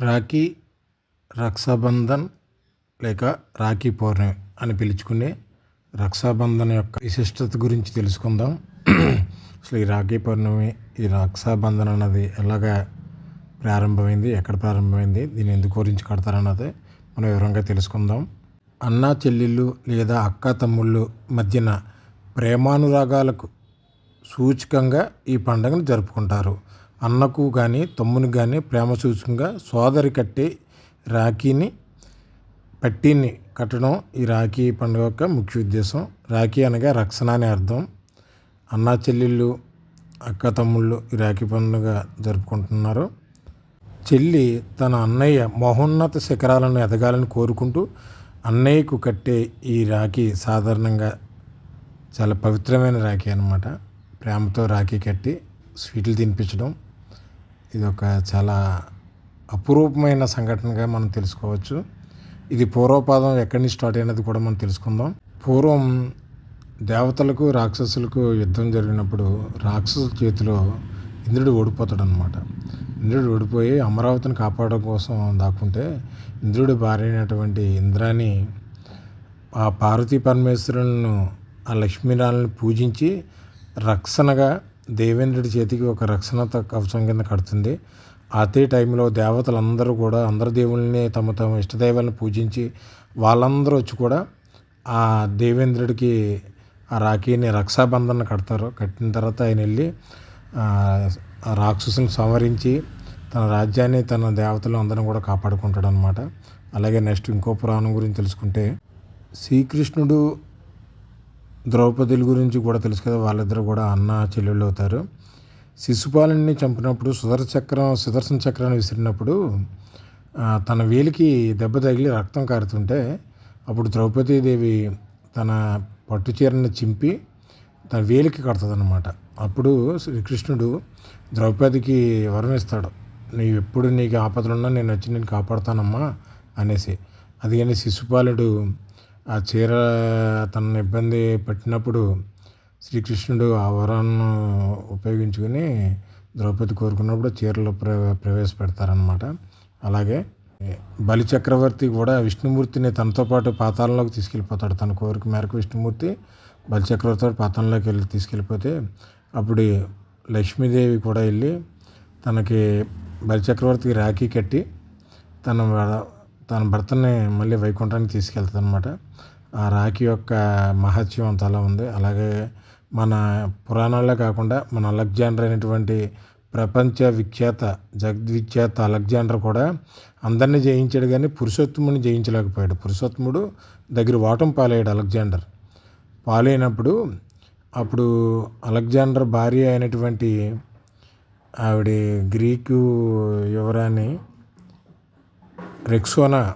రాఖీ రక్షాబంధన్ లేక రాఖీ పౌర్ణమి అని పిలుచుకునే రక్షాబంధన్ యొక్క విశిష్టత గురించి తెలుసుకుందాం. అసలు ఈ రాఖీ పౌర్ణమి ఈ రక్షాబంధన్ అన్నది ఎలాగా ప్రారంభమైంది ఎక్కడ ప్రారంభమైంది దీన్ని ఎందుకు గురించి కడతారన్నది మనం వివరంగా తెలుసుకుందాం. అన్నా చెల్లెళ్ళు లేదా అక్క తమ్ముళ్ళు మధ్యన ప్రేమానురాగాలకు సూచకంగా ఈ పండుగను జరుపుకుంటారు. అన్నకు కానీ తమ్మునికి కానీ ప్రేమ సూచకంగా సోదరి కట్టే రాఖీని పట్టీని కట్టడం ఈ రాఖీ పండుగ యొక్క ముఖ్య ఉద్దేశం. రాఖీ అనగా రక్షణ అనే అర్థం. అన్నా చెల్లెళ్ళు అక్క తమ్ముళ్ళు ఈ రాఖీ పండుగ జరుపుకుంటున్నారు. చెల్లి తన అన్నయ్య మహోన్నత శిఖరాలను ఎదగాలని కోరుకుంటూ అన్నయ్యకు కట్టే ఈ రాఖీ సాధారణంగా చాలా పవిత్రమైన రాఖీ అనమాట ప్రేమతో రాఖీ కట్టి స్వీట్లు తినిపించడం ఇది ఒక చాలా అపురూపమైన సంఘటనగా మనం తెలుసుకోవచ్చు. ఇది పూర్వపాదం ఎక్కడి నుంచి స్టార్ట్ అయినది కూడా మనం తెలుసుకుందాం. పూర్వం దేవతలకు రాక్షసులకు యుద్ధం జరిగినప్పుడు రాక్షసుల చేతిలో ఇంద్రుడు ఓడిపోతాడు అనమాట ఇంద్రుడు ఓడిపోయి అమరావతిని కాపాడడం కోసం దాక్కుంటే ఇంద్రుడి భార్య అయినటువంటి ఇంద్రాని ఆ పార్వతీ పరమేశ్వరులను ఆ లక్ష్మీనారాయణని పూజించి రక్షణగా దేవేంద్రుడి చేతికి ఒక రక్షణ కవచం కింద కడుతుంది. అదే టైంలో దేవతలందరూ కూడా అందరు దేవుళ్ళని తమ తమ ఇష్టదైవాలను పూజించి వాళ్ళందరూ వచ్చి కూడా ఆ దేవేంద్రుడికి ఆ రాఖీని రక్షాబంధన కడతారు. కట్టిన తర్వాత ఆయన వెళ్ళి రాక్షసుని సంవరించి తన రాజ్యాన్ని తన దేవతలు అందరం కూడా కాపాడుకుంటాడు అనమాట అలాగే నెక్స్ట్ ఇంకో పురాణం గురించి తెలుసుకుంటే శ్రీకృష్ణుడు ద్రౌపదుల గురించి కూడా తెలుసు కదా వాళ్ళిద్దరు కూడా అన్న చెల్లెళ్ళు అవుతారు. శిశుపాలుని చంపినప్పుడు సుదర్శ చక్రం సుదర్శన చక్రాన్ని విసిరినప్పుడు తన వేలికి దెబ్బ తగిలి రక్తం కారుతుంటే అప్పుడు ద్రౌపదీదేవి తన పట్టు చీరను చింపి తన వేలికి కడుతుంది అప్పుడు శ్రీకృష్ణుడు ద్రౌపదికి వరం ఇస్తాడు. నీవు ఎప్పుడు నీకు ఆపదలున్నా నేను వచ్చి నేను కాపాడుతానమ్మా అనేసి. అది కానీ శిశుపాలుడు ఆ చీర తన ఇబ్బంది పెట్టినప్పుడు శ్రీకృష్ణుడు ఆ వరాన్ని ఉపయోగించుకొని ద్రౌపది కోరుకున్నప్పుడు చీరలో ప్ర ప్రవేశపెడతారనమాట అలాగే బలి చక్రవర్తి కూడా విష్ణుమూర్తిని తనతో పాటు పాతాళంలోకి తీసుకెళ్ళిపోతాడు. తన కోరిక మేరకు విష్ణుమూర్తి బలి చక్రవర్తి పాతాళంలోకి వెళ్ళి తీసుకెళ్ళిపోతే అప్పుడు లక్ష్మీదేవి కూడా వెళ్ళి తనకి బలి చక్రవర్తికి రాఖీ కట్టి తన తన భర్తని మళ్ళీ వైకుంఠానికి తీసుకెళ్తుంది అనమాట ఆ రాఖీ యొక్క మహత్యం అంత అలా ఉంది. అలాగే మన పురాణాల్లో కాకుండా మన అలెగ్జాండర్ అయినటువంటి ప్రపంచ విఖ్యాత జగద్విఖ్యాత అలెగ్జాండర్ కూడా అందరినీ జయించాడు కానీ పురుషోత్తముని జయించలేకపోయాడు. పురుషోత్తముడు దగ్గర వాటం పాలయ్యాడు అలెగ్జాండర్. పాలైనప్పుడు అప్పుడు అలెగ్జాండర్ భార్య అయినటువంటి ఆవిడ గ్రీకు యువరాణి రెక్సోనా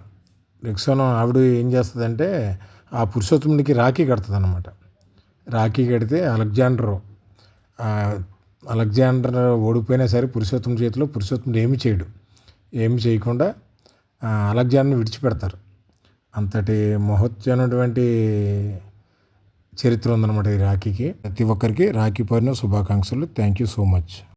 రెక్సోనా ఆవిడ ఏం చేస్తుందంటే ఆ పురుషోత్తముడికి రాఖీ కడుతుంది అనమాట రాఖీ కడితే అలెగ్జాండర్ అలెగ్జాండర్ ఓడిపోయినా సరే పురుషోత్తమ చేతిలో పురుషోత్తముడు ఏమి చేయడు. ఏమి చేయకుండా అలెగ్జాండర్ని విడిచిపెడతారు. అంతటి మహోత్యమైనటువంటి చరిత్ర ఉందన్నమాట ఈ రాఖీకి. ప్రతి ఒక్కరికి రాఖీ పౌర్ణమి శుభాకాంక్షలు. Thank you so much.